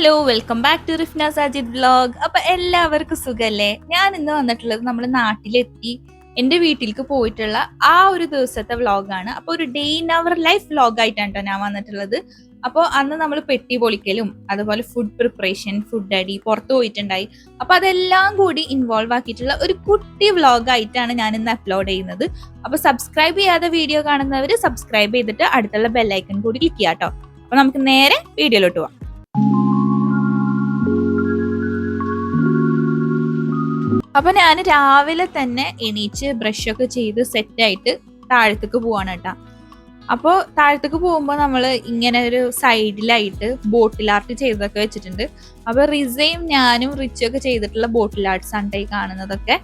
Hello welcome back to Rifna Sajid vlog അപ്പൊ എല്ലാവർക്കും സുഖല്ലേ? ഞാൻ ഇന്ന് വന്നിട്ടുള്ളത് നമ്മൾ നാട്ടിലെത്തി എന്റെ വീട്ടിലേക്ക് പോയിട്ടുള്ള ആ ഒരു ദിവസത്തെ വ്ലോഗാണ് അപ്പൊ ഒരു day in our life vlog ആയിട്ടാണ് കേട്ടോ ഞാൻ വന്നിട്ടുള്ളത്. അപ്പോൾ അന്ന് നമ്മൾ പെട്ടി പൊളിക്കലും അതുപോലെ ഫുഡ് പ്രിപ്പറേഷൻ ഫുഡ് അടി പുറത്തു പോയിട്ടുണ്ടായി. അപ്പൊ അതെല്ലാം കൂടി ഇൻവോൾവ് ആക്കിയിട്ടുള്ള ഒരു കുട്ടി വ്ളോഗ് ആയിട്ടാണ് ഞാൻ ഇന്ന് അപ്ലോഡ് ചെയ്യുന്നത്. അപ്പൊ സബ്സ്ക്രൈബ് ചെയ്യാതെ വീഡിയോ കാണുന്നവർ സബ്സ്ക്രൈബ് ചെയ്തിട്ട് അടുത്തുള്ള ബെല്ലൈക്കൺ കൂടി ക്ലിക്ക് ചെയ്യാം കേട്ടോ അപ്പൊ നമുക്ക് നേരെ വീഡിയോയിലോട്ട് പോവാം. അപ്പൊ ഞാൻ രാവിലെ തന്നെ എണീച്ച് ബ്രഷൊക്കെ ചെയ്ത് സെറ്റായിട്ട് താഴത്തേക്ക് പോവാണ് കേട്ടാ. അപ്പോൾ താഴത്തേക്ക് പോകുമ്പോൾ നമ്മൾ ഇങ്ങനെ ഒരു സൈഡിലായിട്ട് ബോട്ടിൽ ആർട്ട് ചെയ്തൊക്കെ വെച്ചിട്ടുണ്ട്. അപ്പോൾ റിസയും ഞാനും റിച്ചും ഒക്കെ ചെയ്തിട്ടുള്ള ബോട്ടിൽ ആർട്ട്സ് ആണ് കാണുന്നതൊക്കെ.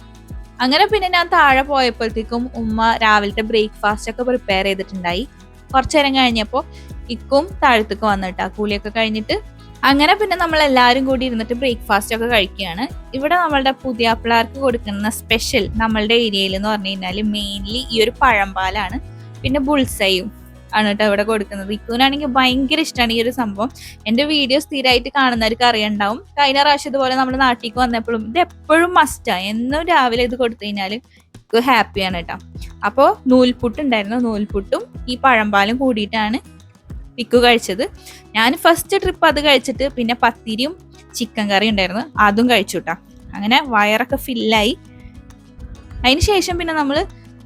അങ്ങനെ പിന്നെ ഞാൻ താഴെ പോയപ്പോഴത്തേക്കും ഉമ്മ രാവിലത്തെ ബ്രേക്ക്ഫാസ്റ്റ് ഒക്കെ പ്രിപ്പയർ ചെയ്തിട്ടുണ്ടായി. കുറച്ചു നേരം കഴിഞ്ഞപ്പോൾ ഇക്കും താഴത്തേക്ക് വന്നിട്ടാ കൂലിയൊക്കെ കഴിഞ്ഞിട്ട് അങ്ങനെ പിന്നെ നമ്മൾ എല്ലാവരും കൂടി ഇരുന്നിട്ട് ബ്രേക്ക്ഫാസ്റ്റ് ഒക്കെ കഴിക്കുകയാണ്. ഇവിടെ നമ്മളുടെ പുതിയ പിള്ളേർക്ക് കൊടുക്കുന്ന സ്പെഷ്യൽ നമ്മളുടെ ഏരിയയിൽ എന്ന് പറഞ്ഞു കഴിഞ്ഞാൽ മെയിൻലി ഈ ഒരു പഴംപാലാണ്. പിന്നെ ബുൾസയും ആണ് കേട്ടോ ഇവിടെ കൊടുക്കുന്നത്. ഇക്കൂനാണെങ്കിൽ ഭയങ്കര ഇഷ്ടമാണ് ഈ ഒരു സംഭവം. എന്റെ വീഡിയോ സ്ഥിരമായിട്ട് കാണുന്നവർക്ക് അറിയണ്ടാവും. കഴിഞ്ഞ പ്രാവശ്യം ഇതുപോലെ നമ്മൾ നാട്ടിലേക്ക് വന്നപ്പോഴും ഇത് എപ്പോഴും മസ്റ്റാണ് എന്നും രാവിലെ ഇത് കൊടുത്തു കഴിഞ്ഞാൽ ഹാപ്പിയാണ് കേട്ടോ അപ്പോൾ നൂൽപുട്ട് ഉണ്ടായിരുന്നു നൂൽപുട്ടും ഈ പഴംപാലും കൂടിയിട്ടാണ് പിക്കു കഴിച്ചത്. ഞാൻ ഫസ്റ്റ് ട്രിപ്പ് അത് കഴിച്ചിട്ട് പിന്നെ പത്തിരിയും ചിക്കൻ കറി ഉണ്ടായിരുന്നു. അതും കഴിച്ചു കേട്ടോ അങ്ങനെ വയറൊക്കെ ഫില്ലായി അതിന് ശേഷം പിന്നെ നമ്മൾ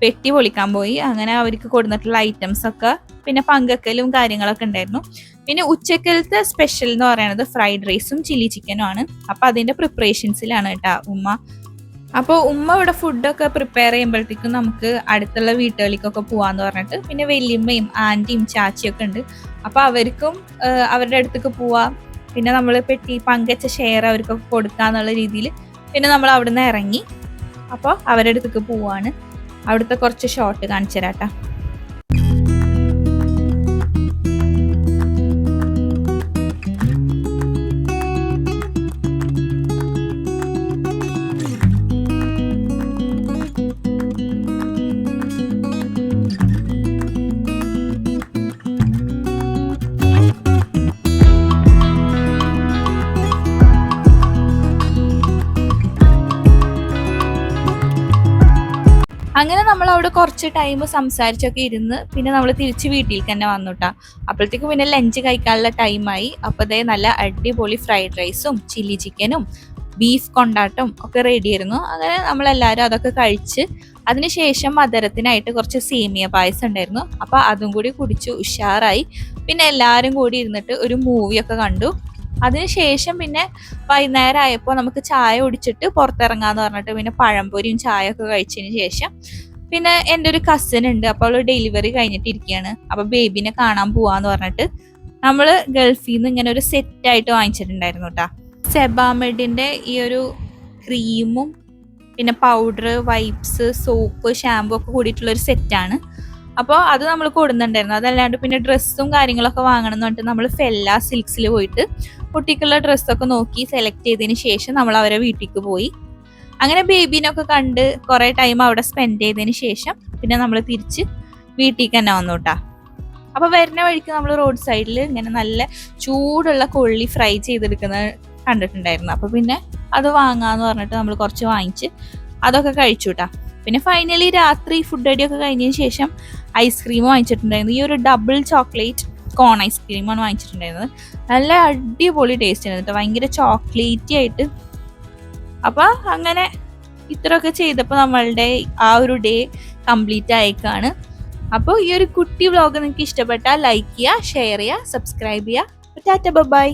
പെട്ടി പൊളിക്കാൻ പോയി. അങ്ങനെ അവർക്ക് കൊടുത്തിട്ടുള്ള ഐറ്റംസ് ഒക്കെ പിന്നെ പങ്കക്കലും കാര്യങ്ങളൊക്കെ ഉണ്ടായിരുന്നു. പിന്നെ ഉച്ചക്കലത്തെ സ്പെഷ്യൽ എന്ന് പറയുന്നത് ഫ്രൈഡ് റൈസും ചില്ലി ചിക്കനും ആണ്. അപ്പൊ അതിന്റെ പ്രിപ്പറേഷൻസിലാണ് കേട്ടോ ഉമ്മ. അപ്പോൾ ഉമ്മ ഇവിടെ ഫുഡൊക്കെ പ്രിപ്പയർ ചെയ്യുമ്പോഴത്തേക്കും നമുക്ക് അടുത്തുള്ള വീട്ടുകളിലേക്കൊക്കെ പോകാമെന്ന് പറഞ്ഞിട്ട് പിന്നെ വല്യമ്മയും ആന്റിയും ചാച്ചിയൊക്കെ ഉണ്ട്. അപ്പോൾ അവർക്കും അവരുടെ അടുത്തേക്ക് പോവാം. പിന്നെ നമ്മൾ പെട്ടി പങ്കച്ച ഷെയർ അവർക്കൊക്കെ കൊടുക്കുക എന്നുള്ള രീതിയിൽ പിന്നെ നമ്മൾ അവിടുന്ന് ഇറങ്ങി. അപ്പോൾ അവരുടെ അടുത്തേക്ക് പോവാണ്. അവിടുത്തെ കുറച്ച് ഷോട്ട് കാണിച്ചു തരാട്ടാ അങ്ങനെ നമ്മൾ അവിടെ കുറച്ച് ടൈം സംസാരിച്ചൊക്കെ ഇരുന്ന് പിന്നെ നമ്മൾ തിരിച്ച് വീട്ടിൽ തന്നെ വന്നുട്ടാ. അപ്പോഴത്തേക്കും പിന്നെ ലഞ്ച് കഴിക്കാനുള്ള ടൈമായി അപ്പോൾ അതേ നല്ല അടിപൊളി ഫ്രൈഡ് റൈസും ചില്ലി ചിക്കനും ബീഫ് കൊണ്ടാട്ടും ഒക്കെ റെഡി ആയിരുന്നു. അങ്ങനെ നമ്മളെല്ലാവരും അതൊക്കെ കഴിച്ച് അതിനുശേഷം മധുരത്തിനായിട്ട് കുറച്ച് സേമിയ പായസം ഉണ്ടായിരുന്നു. അപ്പോൾ അതും കൂടി കുടിച്ച് ഉഷാറായി. പിന്നെ എല്ലാവരും കൂടി ഇരുന്നിട്ട് ഒരു മൂവിയൊക്കെ കണ്ടു. അതിനുശേഷം പിന്നെ വൈകുന്നേരം ആയപ്പോൾ നമുക്ക് ചായ കുടിച്ചിട്ട് പുറത്തിറങ്ങാന്ന് പറഞ്ഞിട്ട് പിന്നെ പഴംപൊരിയും ചായ ഒക്കെ കഴിച്ചതിന് ശേഷം പിന്നെ എന്റെ ഒരു കസിൻ ഉണ്ട്. അപ്പോൾ അവൾ ഡെലിവറി കഴിഞ്ഞിട്ടിരിക്കുകയാണ് അപ്പോൾ ബേബിനെ കാണാൻ പോവാന്ന് പറഞ്ഞിട്ട് നമ്മൾ ഗൾഫിൽ നിന്ന് ഇങ്ങനെ ഒരു സെറ്റായിട്ട് വാങ്ങിച്ചിട്ടുണ്ടായിരുന്നു കേട്ടോ സെബാമെഡിന്റെ ഈ ഒരു ക്രീമും പിന്നെ പൗഡർ വൈപ്സ് സോപ്പ് ഷാമ്പു ഒക്കെ കൂടിയിട്ടുള്ള ഒരു സെറ്റാണ് അപ്പോൾ അത് നമ്മൾ കൊടുന്നുണ്ടായിരുന്നു. അതല്ലാണ്ട് പിന്നെ ഡ്രസ്സും കാര്യങ്ങളൊക്കെ വാങ്ങണം എന്ന് പറഞ്ഞിട്ട് നമ്മൾ ഫെല്ല സിൽക്സിൽ പോയിട്ട് കുട്ടിക്കുള്ള ഡ്രസ്സൊക്കെ നോക്കി സെലക്ട് ചെയ്തതിന് ശേഷം നമ്മൾ അവരെ വീട്ടിക്ക് പോയി. അങ്ങനെ ബേബീനൊക്കെ കണ്ട് കുറേ ടൈം അവിടെ സ്പെൻഡ് ചെയ്തതിന് ശേഷം പിന്നെ നമ്മൾ തിരിച്ച് വീട്ടിലേക്ക് തന്നെ വന്നു കേട്ടാ അപ്പോൾ വരുന്ന വഴിക്ക് നമ്മൾ റോഡ് സൈഡിൽ ഇങ്ങനെ നല്ല ചൂടുള്ള കൊള്ളി ഫ്രൈ ചെയ്തെടുക്കുന്നത് കണ്ടിട്ടുണ്ടായിരുന്നു. അപ്പോൾ പിന്നെ അത് വാങ്ങാന്ന് പറഞ്ഞിട്ട് നമ്മൾ കുറച്ച് വാങ്ങിച്ച് അതൊക്കെ കഴിച്ചു കേട്ടാ പിന്നെ ഫൈനലി രാത്രി ഫുഡ് അടിയൊക്കെ കഴിഞ്ഞതിന് ശേഷം ഐസ്ക്രീം വാങ്ങിച്ചിട്ടുണ്ടായിരുന്നു. ഈ ഒരു ഡബിൾ ചോക്ലേറ്റ് കോൺ ഐസ്ക്രീമാണ് വാങ്ങിച്ചിട്ടുണ്ടായിരുന്നത്. നല്ല അടിപൊളി ടേസ്റ്റ് ആയിരുന്നു കേട്ടോ ഭയങ്കര ചോക്ലേറ്റി ആയിട്ട്. അപ്പോൾ അങ്ങനെ ഇത്രയൊക്കെ ചെയ്തപ്പോൾ നമ്മളുടെ ആ ഒരു ഡേ കംപ്ലീറ്റ് ആയേക്കാണ്. അപ്പോൾ ഈ ഒരു കുട്ടി വ്ലോഗ് നിങ്ങൾക്ക് ഇഷ്ടപ്പെട്ടാൽ ലൈക്ക് ചെയ്യുക ഷെയർ ചെയ്യുക സബ്സ്ക്രൈബ് ചെയ്യുക. ടാറ്റ ബൈ